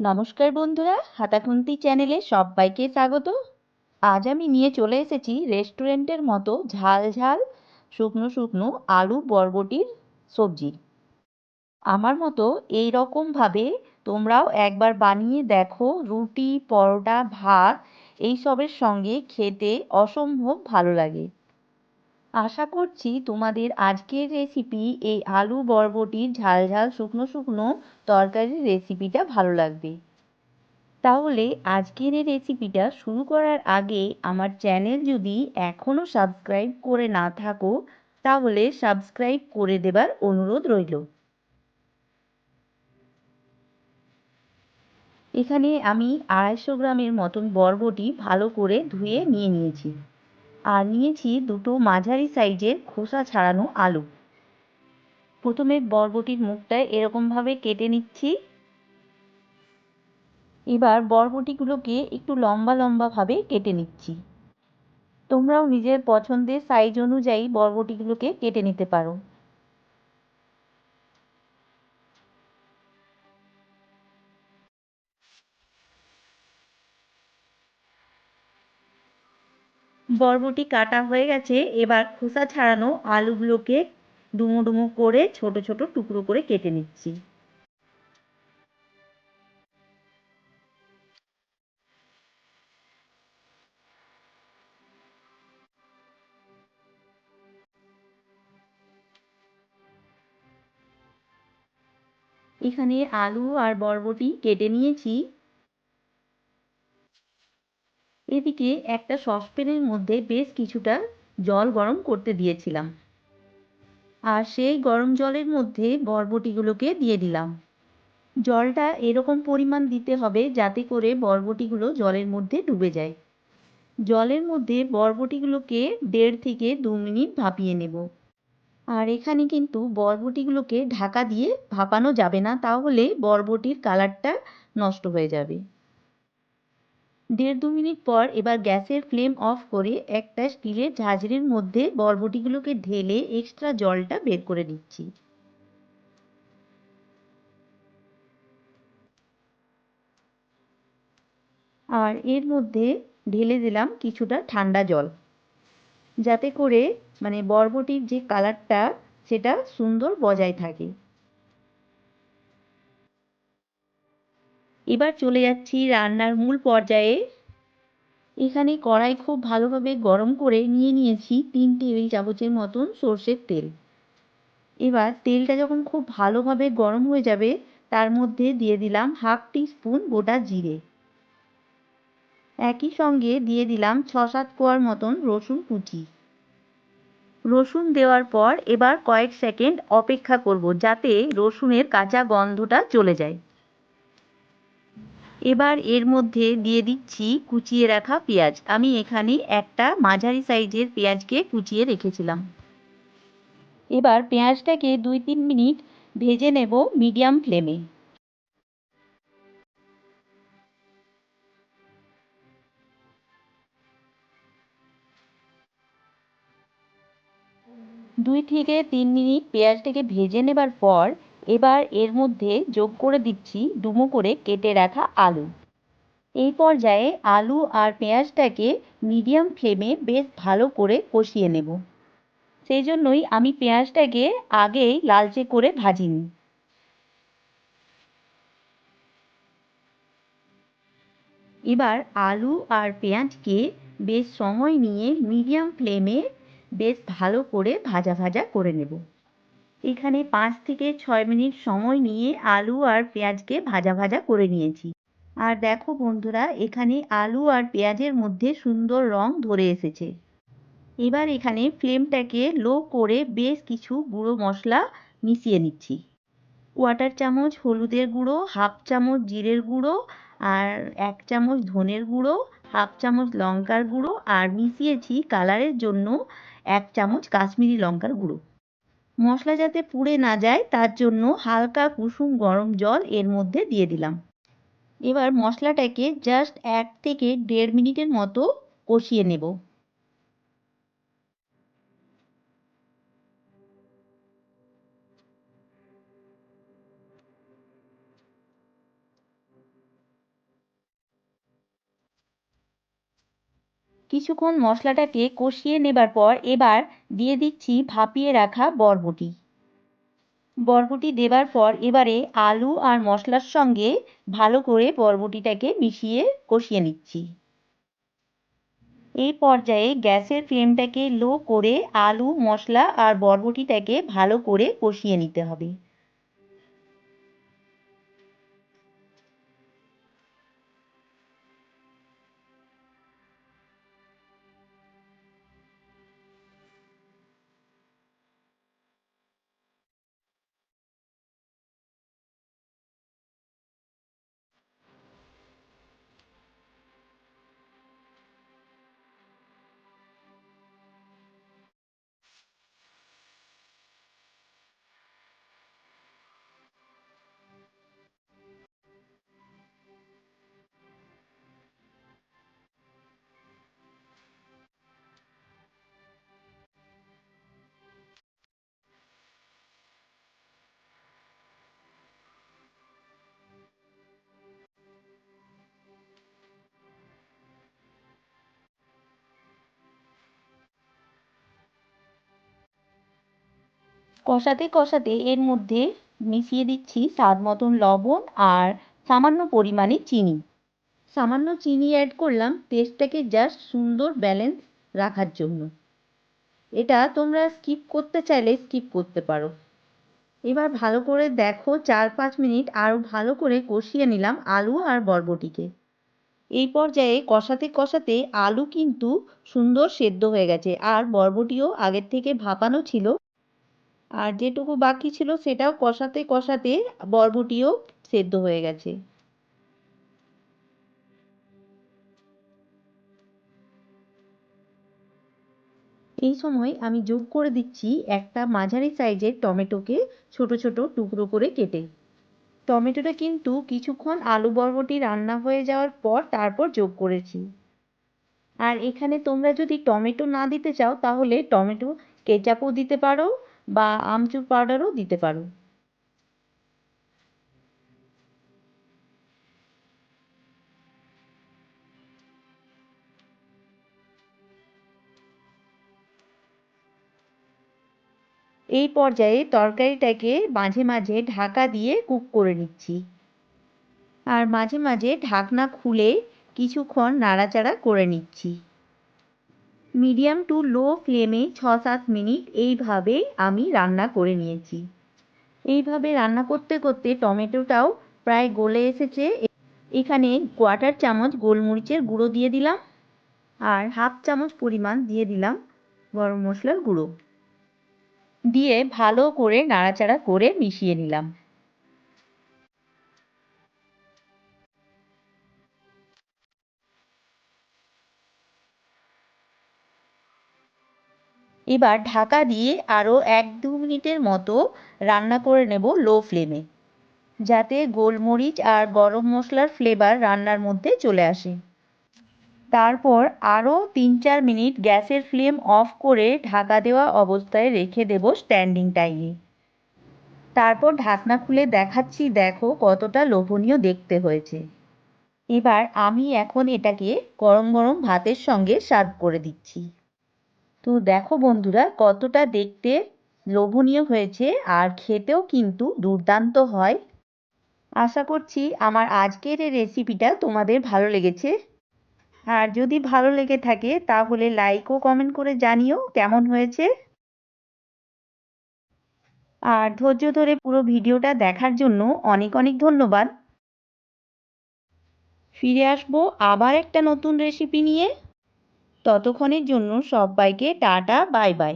নমস্কার বন্ধুরা, হাতাখুন্তি চ্যানেলে সবাইকে স্বাগত। আজ আমি নিয়ে চলে এসেছি রেস্টুরেন্টের মতো ঝাল ঝাল, শুকনো শুকনো আলু বরবটির সবজি। আমার মতো এই রকমভাবে তোমরাও একবার বানিয়ে দেখো রুটি, পরোটা, ভাত, এইসবের সঙ্গে খেতে অসম্ভব ভালো লাগে। আশা করছি তোমাদের আজকের রেসিপি এই আলু বরবটির ঝাল ঝাল শুকনো শুকনো তরকারির রেসিপিটা ভালো লাগবে। তাহলে আজকের এই রেসিপিটা শুরু করার আগে আমার চ্যানেল যদি এখনও সাবস্ক্রাইব করে না থাকো, তাহলে সাবস্ক্রাইব করে দেবার অনুরোধ রইল। এখানে আমি আড়াইশো গ্রামের মতন বরবটি ভালো করে ধুয়ে নিয়ে নিয়েছি। আর নিয়েছি দুটো মাঝারি সাইজের খোসা ছাড়ানো আলু। প্রথমে বরবটির মুখটায় এরকমভাবে কেটে নিচ্ছি। এবার বরবটিগুলোকে একটু লম্বা লম্বাভাবে কেটে নিচ্ছি। তোমরাও নিজের পছন্দের সাইজ অনুযায়ী বরবটিগুলোকে কেটে নিতে পারো। বরবটি কাটা হয়ে গেছে, এবার খোসা ছাড়ানো আলুগুলোকে ডুমো ডুমো করে ছোট ছোট টুকরো করে কেটে নিচ্ছি। এখানে আলু আর বরবটি কেটে নিয়েছি। এদিকে একটা সসপ্যানের মধ্যে বেশ কিছুটা জল গরম করতে দিয়েছিলাম। আর সেই গরম জলের মধ্যে বরবটিগুলোকে দিয়ে দিলাম। জলটা এরকম পরিমাণ দিতে হবে যাতে করে বরবটিগুলো জলের মধ্যে ডুবে যায়। জলের মধ্যে বরবটিগুলোকে দেড় থেকে দু মিনিট ভাপিয়ে নেব। আর এখানে কিন্তু বরবটিগুলোকে ঢাকা দিয়ে ভাপানো যাবে না, তাহলে বরবটির কালারটা নষ্ট হয়ে যাবে। দেড় দু মিনিট পর এবার গ্যাসের ফ্লেম অফ করে একটা স্টিলের ঝাঁঝরির মধ্যে বরবটিগুলোকে ঢেলে এক্সট্রা জলটা বের করে দিচ্ছি আর এর মধ্যে ঢেলে দিলাম কিছুটা ঠান্ডা জল। যাতে করে মানে বরবটির যে কালারটা, সেটা সুন্দর বজায় থাকে। এবার চলে যাচ্ছি রান্নার মূল পর্যায়ে। এখানে কড়াই খুব ভালোভাবে গরম করে নিয়ে নিয়েছি তিন টেবিল চামচের মতন সর্ষের তেল। এবার তেলটা যখন খুব ভালোভাবে গরম হয়ে যাবে, তার মধ্যে দিয়ে দিলাম হাফ টি স্পুন গোটা জিরে। একই সঙ্গে দিয়ে দিলাম ছ সাত কোয়ার মতন রসুন কুচি। রসুন দেওয়ার পর এবার কয়েক সেকেন্ড অপেক্ষা করব যাতে রসুনের কাঁচা গন্ধটা চলে যায়। এবার এর মধ্যে দিয়ে দিচ্ছি কুচিয়ে রাখা পেঁয়াজ। আমি এখানে একটা মাঝারি সাইজের পেঁয়াজকে কুচিয়ে রেখেছিলাম। এবার পেঁয়াজটাকে দুই তিন মিনিট ভেজে নেব মিডিয়াম ফ্লেমে। দুই থেকে তিন মিনিট পেঁয়াজটাকে ভেজে নেবার পর এবার এর মধ্যে যোগ করে দিচ্ছি ডুমো করে কেটে রাখা আলু। এই পর্যায়ে আলু আর পেঁয়াজটাকে মিডিয়াম ফ্লেমে বেশ ভালো করে কষিয়ে নেব। সেই জন্যই আমি পেঁয়াজটাকে আগেই লালচে করে ভাজিনি। এবার আলু আর পেঁয়াজকে বেশ সময় নিয়ে মিডিয়াম ফ্লেমে বেশ ভালো করে ভাজা ভাজা করে নেব। এখানে পাঁচ থেকে ছয় মিনিট সময় নিয়ে আলু আর পেঁয়াজকে ভাজা ভাজা করে নিয়েছি। আর দেখো বন্ধুরা, এখানে আলু আর পেঁয়াজের মধ্যে সুন্দর রং ধরে এসেছে। এবার এখানে ফ্লেমটাকে লো করে বেশ কিছু গুঁড়ো মশলা মিশিয়ে নিচ্ছি। কোয়াটার চামচ হলুদের গুঁড়ো, হাফ চামচ জিরের গুঁড়ো, আর এক চামচ ধনের গুঁড়ো, হাফ চামচ লঙ্কার গুঁড়ো, আর মিশিয়েছি কালারের জন্য এক চামচ কাশ্মীরি লঙ্কার গুঁড়ো। মশলা যাতে পুড়ে না যায়, তার জন্য হালকা কুসুম গরম জল এর মধ্যে দিয়ে দিলাম। এবার মশলাটাকে জাস্ট এক থেকে দেড় মিনিটের মতো কষিয়ে নেব। কিছুক্ষণ মশলাটাকে কষিয়ে নেবার পর এবার দিয়ে দিচ্ছি ভাপিয়ে রাখা বরবটি। বরবটি দেবার পর এবারে আলু আর মশলার সঙ্গে ভালো করে বরবটিটাকে মিশিয়ে কষিয়ে নিচ্ছি। এই পর্যায়ে গ্যাসের ফ্লেমটাকে লো করে আলু, মশলা আর বরবটিটাকে ভালো করে কষিয়ে নিতে হবে। কষাতে কষাতে এর মধ্যে মিশিয়ে দিচ্ছি স্বাদ মতন লবণ আর সামান্য পরিমাণে চিনি। সামান্য চিনি অ্যাড করলাম টেস্টটাকে জাস্ট সুন্দর ব্যালেন্স রাখার জন্য। এটা তোমরা স্কিপ করতে চাইলে স্কিপ করতে পারো। এবার ভালো করে দেখো চার পাঁচ মিনিট আরও ভালো করে কষিয়ে নিলাম আলু আর বরবটিকে। এই পর্যায়ে কষাতে কষাতে আলু কিন্তু সুন্দর সেদ্ধ হয়ে গেছে আর বরবটিও আগের থেকে ভাপানো ছিল। আর যেটুকু বাকি ছিল সেটাও কষাতে কষাতে বরবটিও সেদ্ধ হয়ে গেছে। এই সময় আমি যোগ করে দিচ্ছি একটা মাঝারি সাইজের টমেটোকে ছোট ছোট টুকরো করে কেটে। টমেটোটা কিন্তু কিছুক্ষণ আলু বরবটি রান্না হয়ে যাওয়ার পর তারপর যোগ করেছি। আর এখানে তোমরা যদি টমেটো না দিতে চাও তাহলে টমেটো কেচাপও দিতে পারো বা আমচুর পাউডারও দিতে পারো। এই পর্যায়ে তরকারিটাকে মাঝে মাঝে ঢাকা দিয়ে কুক করে নিচ্ছি। আর মাঝে মাঝে ঢাকনা খুলে কিছুক্ষণ নাড়াচাড়া করে নিচ্ছি। মিডিয়াম টু লো ফ্লেমে ছ সাত মিনিট এইভাবে আমি রান্না করে নিয়েছি। এইভাবে রান্না করতে করতে টমেটোটাও প্রায় গলে এসেছে। এখানে কোয়াটার চামচ গোলমরিচের গুঁড়ো দিয়ে দিলাম আর হাফ চামচ পরিমাণ দিয়ে দিলাম গরম মশলার গুঁড়ো। দিয়ে ভালো করে নাড়াচাড়া করে মিশিয়ে নিলাম। এবার ঢাকা দিয়ে আরও এক দু মিনিটের মতো রান্না করে নেব লো ফ্লেমে, যাতে গোলমরিচ আর গরম মশলার ফ্লেভার রান্নার মধ্যে চলে আসে। তারপর আরও তিন চার মিনিট গ্যাসের ফ্লেম অফ করে ঢাকা দেওয়া অবস্থায় রেখে দেব স্ট্যান্ডিং টাইমে তারপর ঢাকনা খুলে দেখাচ্ছি, দেখো কতটা লোভনীয় দেখতে হয়েছে। এবার আমি এখন এটাকে গরম গরম ভাতের সঙ্গে সার্ভ করে দিচ্ছি। তো দেখো বন্ধুরা, কতটা দেখতে লোভনীয় হয়েছে আর খেতেও কিন্তু দুর্দান্ত হয়। আশা করছি আমার আজকের এই রেসিপিটা তোমাদের ভালো লেগেছে। আর যদি ভালো লেগে থাকে, তাহলে লাইক ও কমেন্ট করে জানিও কেমন হয়েছে। আর ধৈর্য ধরে পুরো ভিডিওটা দেখার জন্য অনেক অনেক ধন্যবাদ। ফিরে আসব আবার একটা নতুন রেসিপি নিয়ে। ততক্ষণের জন্য সব্বাইকে টাটা বাই বাই।